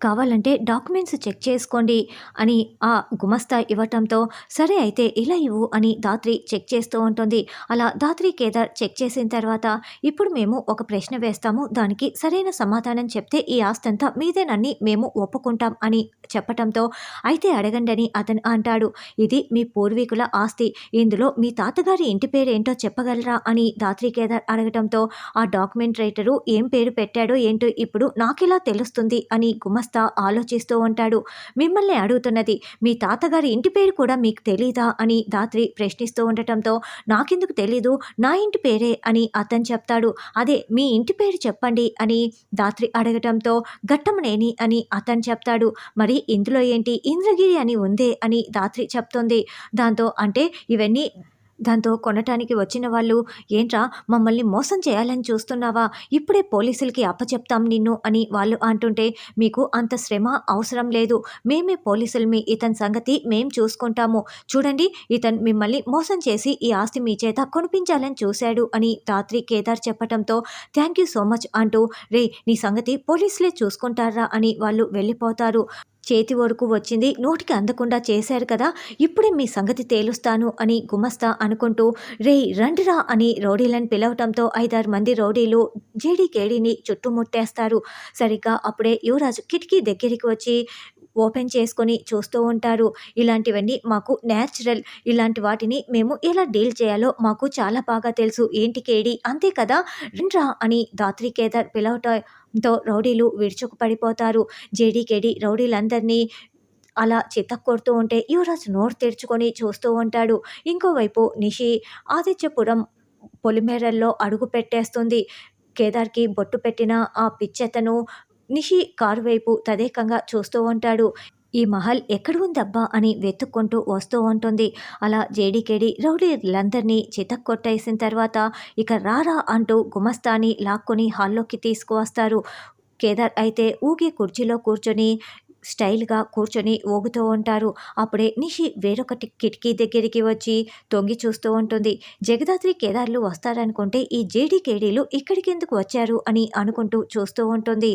కావాలంటే documents check చేసుకోండి అని ఆ గుమస్తా ఇవ్వటంతో సరే అయితే ఇలా ఇవ్వు అని దాత్రి చెక్ చేస్తూ ఉంటుంది. అలా దాత్రి కేదార్ చెక్ చేసిన తర్వాత ఇప్పుడు మేము ఒక ప్రశ్న వేస్తాము దానికి సరైన సమాధానం చెప్తే ఈ ఆస్తి అంతా మీదేనని మేము ఒప్పుకుంటాం అని చెప్పటంతో అయితే అడగండి అని అతను అంటాడు. ఇది మీ పూర్వీకుల ఆస్తి ఇందులో మీ తాతగారి ఇంటి పేరు ఏంటో చెప్పగలరా అని దాత్రి కేదార్ అడగటంతో ఆ డాక్యుమెంట్ రైటరు ఏం పేరు పెట్టాడో ఏంటో ఇప్పుడు నాకెలా తెలుస్తుంది అని గుమస్తా కాస్త ఆలోచిస్తూ ఉంటాడు. మిమ్మల్ని అడుగుతున్నది మీ తాతగారి ఇంటి పేరు కూడా మీకు తెలీదా? అని దాత్రి ప్రశ్నిస్తూ ఉండటంతో నాకెందుకు తెలీదు నా ఇంటి పేరే అని అతను చెప్తాడు. అదే మీ ఇంటి పేరు చెప్పండి అని దాత్రి అడగటంతో ఘట్టమనేని అని అతను చెప్తాడు. మరి ఇందులో ఏంటి? ఇంద్రగిరి అని ఉందే అని దాత్రి చెప్తుంది. దాంతో అంటే ఇవన్నీ దాంతో కొనటానికి వచ్చిన వాళ్ళు ఏంట్రా మమ్మల్ని మోసం చేయాలని చూస్తున్నావా? ఇప్పుడే పోలీసులకి అప్పచెప్తాం నిన్ను అని వాళ్ళు అంటుంటే మీకు అంత శ్రమ అవసరం లేదు. మేమే పోలీసులు మీ ఇతని సంగతి మేం చూసుకుంటాము. చూడండి ఇతను మిమ్మల్ని మోసం చేసి ఈ ఆస్తి మీ చేత కొనిపించాలని చూశాడు అని రాత్రి కేదార్ చెప్పటంతో థ్యాంక్ యూ సో మచ్ అంటూ రే నీ సంగతి పోలీసులే చూసుకుంటారా అని వాళ్ళు వెళ్ళిపోతారు. చేతి వరకు వచ్చింది. నోటికి అందకుండా చేశారు కదా ఇప్పుడే మీ సంగతి తేలుస్తాను అని గుమస్తా అనుకుంటూ రే రండిరా అని రౌడీలను పిలవటంతో ఐదారు మంది రౌడీలు జేడీ కేడీని చుట్టుముట్టేస్తారు. సరిగ్గా అప్పుడే యువరాజు కిటికీ దగ్గరికి వచ్చి ఓపెన్ చేసుకొని చూస్తూ ఉంటారు. ఇలాంటివన్నీ మాకు న్యాచురల్ ఇలాంటి వాటిని మేము ఎలా డీల్ చేయాలో మాకు చాలా బాగా తెలుసు. ఏంటి కేడి? అంతే కదా? రిండ్రా అని దాత్రి కేదార్ పిలవటంతో రౌడీలు విడుచుకు పడిపోతారు జేడీకేడి రౌడీలందరినీ అలా చితక్కొడుతూ ఉంటే యువరాజ్ నోరు తెరుచుకొని చూస్తూ ఉంటాడు. ఇంకోవైపు నిషి ఆదిత్యపురం పొలిమేరల్లో అడుగు పెట్టేస్తుంది. కేదార్కి బొట్టు పెట్టిన ఆ పిచ్చెతను నిషి కారు వైపు తదేకంగా చూస్తూ ఉంటాడు. ఈ మహల్ ఎక్కడ ఉందబ్బా అని వెతుక్కుంటూ వస్తూ ఉంటుంది. అలా జేడీకేడి రౌడీలందరినీ చితక్కొట్టేసిన తర్వాత ఇక రారా అంటూ గుమస్తాని లాక్కొని హాల్లోకి తీసుకువస్తారు. కేదార్ అయితే ఊగే కుర్చీలో కూర్చొని స్టైల్గా కూర్చొని ఊగుతూ ఉంటారు. అప్పుడే నిషి వేరొకటి కిటికీ దగ్గరికి వచ్చి తొంగి చూస్తూ ఉంటుంది. జగదాత్రి కేదార్లు వస్తారనుకుంటే ఈ జేడీ కేడీలు ఇక్కడికి ఎందుకు వచ్చారు అని అనుకుంటూ చూస్తూ ఉంటుంది.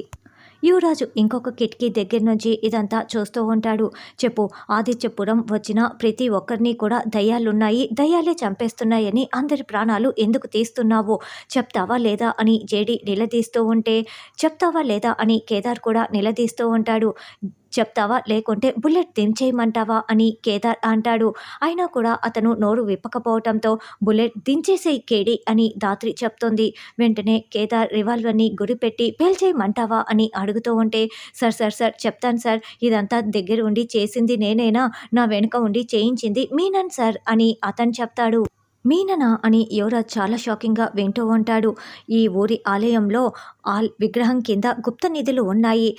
యువరాజు ఇంకొక కిటికీ దగ్గర నుంచి ఇదంతా చూస్తూ ఉంటాడు. చెప్పు ఆదిత్యపురం వచ్చిన ప్రతి ఒక్కరిని కూడా దయ్యాలున్నాయి దయ్యాలే చంపేస్తున్నాయని అందరి ప్రాణాలు ఎందుకు తీస్తున్నావు? చెప్తావా లేదా అని జేడి నిలదీస్తూ ఉంటే చెప్తావా లేదా అని కేదార్ కూడా నిలదీస్తూ ఉంటాడు. చెప్తావా? లేకుంటే బుల్లెట్ దించేయమంటావా అని కేదార్ అంటాడు. అయినా కూడా అతను నోరు విప్పకపోవటంతో బుల్లెట్ దించేసే కేడి అని దాత్రి చెప్తుంది. వెంటనే కేదార్ రివాల్వర్ని గురిపెట్టి పేల్చేయమంటావా అని అడుగుతూ ఉంటే సార్ సార్ సార్ చెప్తాను సార్. ఇదంతా దగ్గర ఉండి చేసింది నేనేనా? నా వెనుక ఉండి చేయించింది మీనన్ సార్ అని అతను చెప్తాడు. మీననా? అని యువరాజ్ చాలా షాకింగ్గా వింటూ ఉంటాడు. ఈ ఊరి ఆలయంలో ఆల్ విగ్రహం కింద గుప్త నిధులు ఉన్నాయి.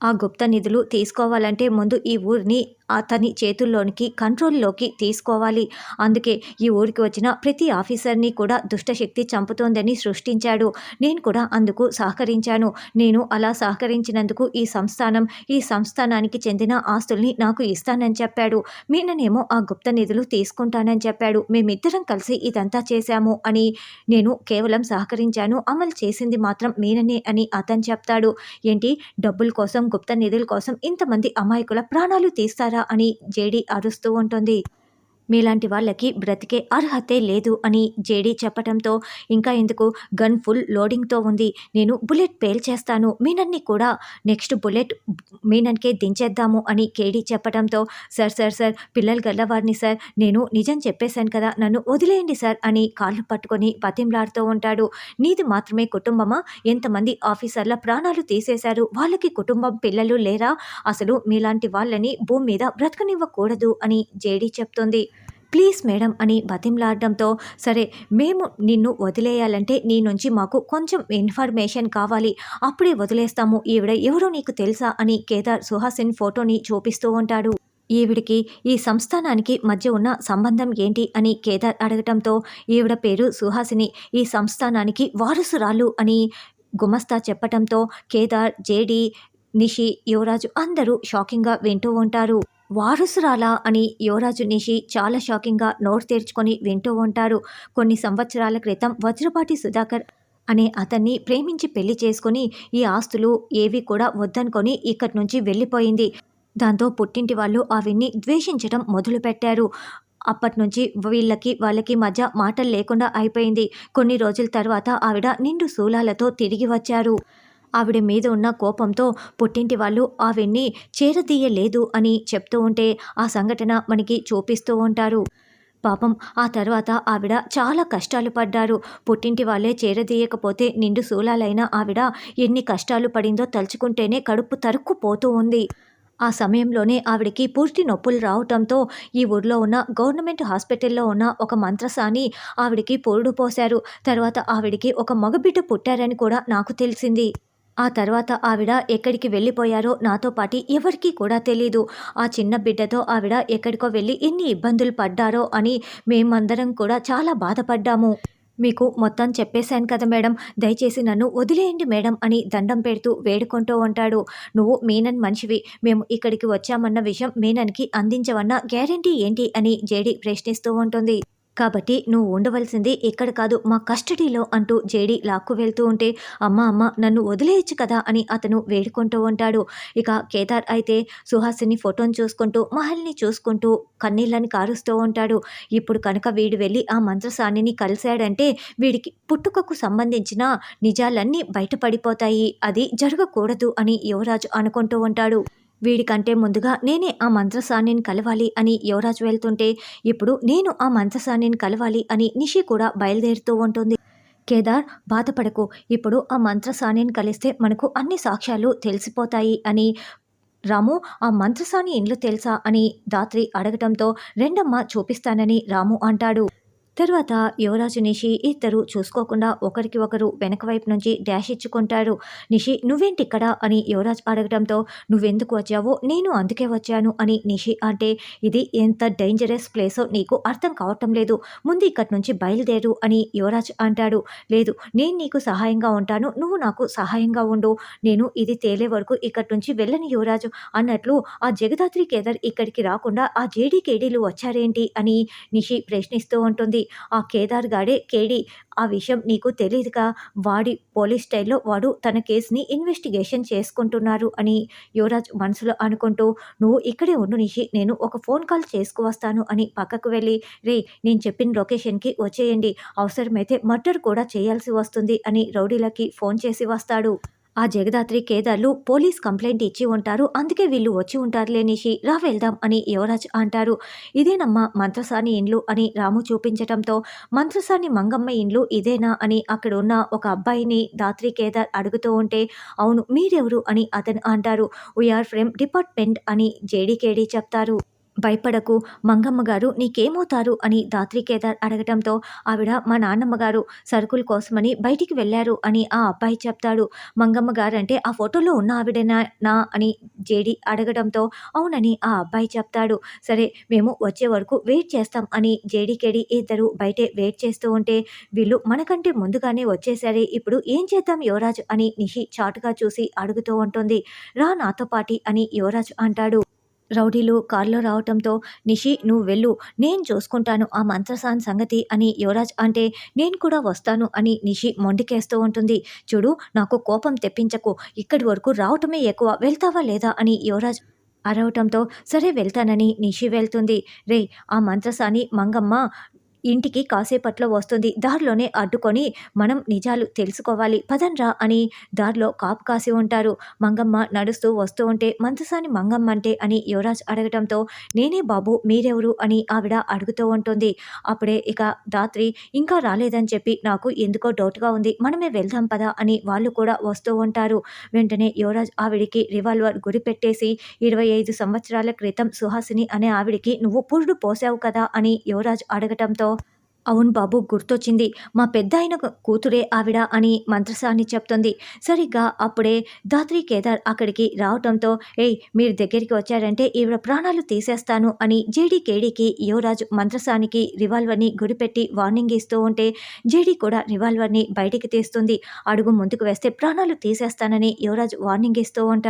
ఆ గుప్త నిధులు తీసుకోవాలంటే ముందు ఈ ఊరిని అతని చేతుల్లోనికి కంట్రోల్లోకి తీసుకోవాలి. అందుకే ఈ ఊరికి వచ్చిన ప్రతి ఆఫీసర్ని కూడా దుష్టశక్తి చంపుతోందని సృష్టించాడు. నేను కూడా అందుకు సహకరించాను. నేను అలా సహకరించినందుకు ఈ సంస్థానం ఈ సంస్థానానికి చెందిన ఆస్తుల్ని నాకు ఇస్తానని చెప్పాడు. మీననేమో ఆ గుప్త నిధులు తీసుకుంటానని చెప్పాడు. మేమిద్దరం కలిసి ఇదంతా చేశాము అని నేను కేవలం సహకరించాను. అమలు చేసింది మాత్రం మీననే అని అతను చెప్తాడు. ఏంటి? డబ్బుల కోసం గుప్త నిధుల కోసం ఇంతమంది అమాయకుల ప్రాణాలు తీస్తారా? అని జేడి అరుస్తూ ఉంటుంది. మీలాంటి వాళ్ళకి బ్రతికే అర్హతే లేదు అని జేడీ చెప్పటంతో ఇంకా ఎందుకు? గన్ ఫుల్ లోడింగ్తో ఉంది. నేను బుల్లెట్ పేల్చేస్తాను మీనన్ని కూడా నెక్స్ట్ బుల్లెట్ మీనన్కే దించేద్దాము అని కేడీ చెప్పటంతో సార్ సార్ సార్ పిల్లలు గల్లవారిని సార్. నేను నిజం చెప్పేశాను కదా. నన్ను వదిలేయండి సార్ అని కాళ్ళు పట్టుకొని పతింలాడుతూ ఉంటాడు. నీది మాత్రమే కుటుంబమా? ఎంతమంది ఆఫీసర్ల ప్రాణాలు తీసేశారు? వాళ్ళకి కుటుంబం పిల్లలు లేరా? అసలు మీలాంటి వాళ్ళని భూమి మీద బ్రతకనివ్వకూడదు అని జేడీ చెప్తుంది. ప్లీజ్ మేడం అని బతింలాడడంతో సరే మేము నిన్ను వదిలేయాలంటే నీ నుంచి మాకు కొంచెం ఇన్ఫర్మేషన్ కావాలి. అప్పుడే వదిలేస్తాము. ఈవిడ ఎవరో నీకు తెలుసా అని కేదార్ సుహాసిన్ ఫోటోని చూపిస్తూ ఉంటాడు. ఈవిడికి ఈ సంస్థానానికి మధ్య ఉన్న సంబంధం ఏంటి అని కేదార్ అడగటంతో ఈవిడ పేరు సుహాసిని ఈ సంస్థానానికి వారసురాలు అని గుమస్తా చెప్పటంతో కేదార్ జేడి నిషి యువరాజు అందరూ షాకింగ్గా వింటూ ఉంటారు. వారసురాలా అని యువరాజు నిషి చాలా షాకింగ్గా నోరు తెరుచుకొని వింటూ ఉంటారు. కొన్ని సంవత్సరాల క్రితం వజ్రపాటి సుధాకర్ అనే అతన్ని ప్రేమించి పెళ్ళి చేసుకొని ఈ ఆస్తులు ఏవి కూడా వద్దనుకొని ఇక్కడి నుంచి వెళ్ళిపోయింది. దాంతో పుట్టింటి వాళ్ళు ఆవిడ్ని ద్వేషించడం మొదలుపెట్టారు. అప్పటి నుంచి వీళ్ళకి వాళ్ళకి మధ్య మాటలు లేకుండా అయిపోయింది. కొన్ని రోజుల తర్వాత ఆవిడ నిండు శూలాలతో తిరిగి వచ్చారు. ఆవిడ మీద ఉన్న కోపంతో పుట్టింటి వాళ్ళు ఆవిడ్ని చేరదీయలేదు అని చెప్తూ ఉంటే ఆ సంఘటన మనకి చూపిస్తూ ఉంటారు. పాపం ఆ తర్వాత ఆవిడ చాలా కష్టాలు పడ్డారు. పుట్టింటి వాళ్ళే చేరదీయకపోతే నిండు శూలాలైన ఆవిడ ఎన్ని కష్టాలు పడిందో తలుచుకుంటేనే కడుపు తరుక్కుపోతూ ఉంది. ఆ సమయంలోనే ఆవిడకి పూర్తి నొప్పులు రావటంతో ఈ ఊర్లో ఉన్న గవర్నమెంట్ హాస్పిటల్లో ఉన్న ఒక మంత్రసాని ఆవిడకి పొరుడు పోశారు తర్వాత ఆవిడకి ఒక మగబిడ్డ పుట్టారని కూడా నాకు తెలిసింది. ఆ తర్వాత ఆవిడ ఎక్కడికి వెళ్ళిపోయారో నాతో పాటి ఎవరికీ కూడా తెలీదు. ఆ చిన్న బిడ్డతో ఆవిడ ఎక్కడికో వెళ్ళి ఎన్ని ఇబ్బందులు పడ్డారో అని మేమందరం కూడా చాలా బాధపడ్డాము. మీకు మొత్తం చెప్పేశాను కదా మేడం. దయచేసి నన్ను వదిలేయండి మేడం అని దండం పెడుతూ వేడుకుంటూ ఉంటాడు. నువ్వు మీనన్ మనిషివి. మేము ఇక్కడికి వచ్చామన్న విషయం మీనన్కి అందించవన్న గ్యారంటీ ఏంటి అని జేడి ప్రశ్నిస్తూ ఉంటుంది. కాబట్టి నువ్వు ఉండవలసింది ఇక్కడ కాదు మా కస్టడీలో అంటూ జేడి లాక్కు వెళ్తూ ఉంటే అమ్మ అమ్మ నన్ను వదిలేయచ్చు కదా అని అతను వేడుకుంటూ ఉంటాడు. ఇక కేదార్ అయితే సుహాసిని ఫోటోని చూసుకుంటూ మహల్ని చూసుకుంటూ కన్నీళ్ళని కారుస్తూ ఉంటాడు. ఇప్పుడు కనుక వీడు వెళ్ళి ఆ మంత్రసానిని కలిశాడంటే వీడికి పుట్టుకకు సంబంధించిన నిజాలన్నీ బయటపడిపోతాయి. అది జరగకూడదు అని యువరాజు అనుకుంటూ ఉంటాడు. వీడికంటే ముందుగా నేనే ఆ మంత్రసానిని కలవాలి అని యువరాజు వెళ్తుంటే ఇప్పుడు నేను ఆ మంత్రసానిని కలవాలి అని నిషి కూడా బయలుదేరుతూ ఉంటుంది. కేదార్ బాధపడకు. ఇప్పుడు ఆ మంత్రసానిని కలిస్తే మనకు అన్ని సాక్ష్యాలు తెలిసిపోతాయి అని రాము ఆ మంత్రసాని ఇండ్లు తెలుసా అని దాత్రి అడగటంతో రెండమ్మ చూపిస్తానని రాము అంటాడు. తర్వాత యువరాజు నిషి ఇద్దరు చూసుకోకుండా ఒకరికి ఒకరు వెనక వైపు నుంచి డాష్ ఇచ్చుకుంటారు నిషి నువ్వేంటి ఇక్కడ? అని యువరాజ్ అడగడంతో నువ్వెందుకు వచ్చావో? నేను అందుకే వచ్చాను అని నిషి అంటే ఇది ఎంత డేంజరస్ ప్లేసో నీకు అర్థం కావటం లేదు. ముందు ఇక్కడి నుంచి బయలుదేరు అని యువరాజ్ అంటాడు. లేదు నేను నీకు సహాయంగా ఉంటాను. నువ్వు నాకు సహాయంగా ఉండు. నేను ఇది తేలే వరకు ఇక్కడి నుంచి వెళ్ళని యువరాజు అన్నట్లు ఆ జగదాత్రి కేదర్ ఇక్కడికి రాకుండా ఆ జేడీ కేడీలు వచ్చారేంటి? అని నిషి ప్రశ్నిస్తూ ఉంటుంది. ఆ కేదార్ గాడే కేడి ఆ విషయం నీకు తెలియదుగా వాడి పోలీస్ స్టైల్లో వాడు తన కేసుని ఇన్వెస్టిగేషన్ చేసుకుంటున్నారు అని యువరాజ్ మనసులో అనుకుంటూ నువ్వు ఇక్కడే ఉండు నిషి నేను ఒక ఫోన్ కాల్ చేసుకువస్తాను అని పక్కకు వెళ్ళి రే నేను చెప్పిన లొకేషన్కి వచ్చేయండి అవసరమైతే మర్డర్ కూడా చేయాల్సి వస్తుంది అని రౌడీలకి ఫోన్ చేసి వస్తాడు. ఆ జగదాత్రి కేదార్లు పోలీస్ కంప్లైంట్ ఇచ్చి ఉంటారు. అందుకే వీళ్ళు వచ్చి ఉంటారు లేనిషి రా వెళ్దాం అని యువరాజ్ అంటారు. ఇదేనమ్మా మంత్రసాని ఇండ్లు అని రాము చూపించటంతో మంత్రసాని మంగమ్మ ఇండ్లు ఇదేనా అని అక్కడ ఉన్న ఒక అబ్బాయిని దాత్రి కేదార్ అడుగుతూ ఉంటే అవును మీరెవరు అని అతను అంటారు. వీఆర్ ఫ్రమ్ డిపార్ట్మెంట్ అని జేడీకేడీ చెప్తారు. భయపడకు. మంగమ్మ గారు నీకేమవుతారు? అని దాత్రి కేదార్ అడగటంతో ఆవిడ మా నాన్నమ్మ గారు సరుకుల కోసమని బయటికి వెళ్ళారు అని ఆ అబ్బాయి చెప్తాడు. మంగమ్మ గారు అంటే ఆ ఫోటోలో ఉన్న ఆవిడనా నా? అని జేడి అడగడంతో అవునని ఆ అబ్బాయి చెప్తాడు. సరే మేము వచ్చే వరకు వెయిట్ చేస్తాం అని జేడీకేడి ఇద్దరు బయటే వెయిట్ చేస్తూ ఉంటే వీళ్ళు మనకంటే ముందుగానే వచ్చేసరే ఇప్పుడు ఏం చేద్దాం యువరాజ్? అని నిహి చాటుగా చూసి అడుగుతూ ఉంటుంది. రా నాతో పాటి అని యువరాజ్ అంటాడు. రౌడీలు కారులో రావటంతో నిషి నువ్వు వెళ్ళు. నేను చూసుకుంటాను ఆ మంత్రసాన్ సంగతి అని యువరాజ్ అంటే నేను కూడా వస్తాను అని నిషి మొండికేస్తూ ఉంటుంది. చూడు నాకు కోపం తెప్పించకు. ఇక్కడి వరకు రావటమే ఎక్కువ. వెళ్తావా లేదా? అని యువరాజ్ అరవటంతో సరే వెళ్తానని నిషి వెళ్తుంది. రే ఆ మంత్రసాని మంగమ్మ ఇంటికి కాసేపట్లో వస్తుంది. దారిలోనే అడ్డుకొని మనం నిజాలు తెలుసుకోవాలి. పదండ్రా అని దారిలో కాపు కాసి ఉంటారు. మంగమ్మ నడుస్తూ వస్తూ ఉంటే మంతసాని మంగమ్మ అంటే అని యువరాజ్ అడగటంతో నేనే బాబు మీరెవరు? అని ఆవిడ అడుగుతూ ఉంటుంది. అప్పుడే ఇక దాత్రి ఇంకా రాలేదని చెప్పి నాకు ఎందుకో డౌట్గా ఉంది. మనమే వెళ్దాం పదా అని వాళ్ళు కూడా వస్తూ ఉంటారు. వెంటనే యువరాజ్ ఆవిడికి రివాల్వర్ గురి పెట్టేసి ఇరవై ఐదు సంవత్సరాల క్రితం సుహాసిని అనే ఆవిడికి నువ్వు పురుడు పోసావు కదా అని యువరాజ్ అడగటంతో అవును బాబు గుర్తొచ్చింది. మా పెద్ద ఆయన కూతురే ఆవిడ అని మంత్రసాని చెప్తుంది. సరిగ్గా అప్పుడే దాత్రి కేదార్ అక్కడికి రావటంతో ఏయ్ మీరు దగ్గరికి వచ్చారంటే ఈవిడ ప్రాణాలు తీసేస్తాను అని జేడీ కేడీకి యువరాజు మంత్రసానికి రివాల్వర్ని గురిపెట్టి వార్నింగ్ ఇస్తూ ఉంటే జేడీ కూడా రివాల్వర్ని బయటికి తీస్తుంది. అడుగు ముందుకు వేస్తే ప్రాణాలు తీసేస్తానని యువరాజు వార్నింగ్ ఇస్తూ ఉంటాడు.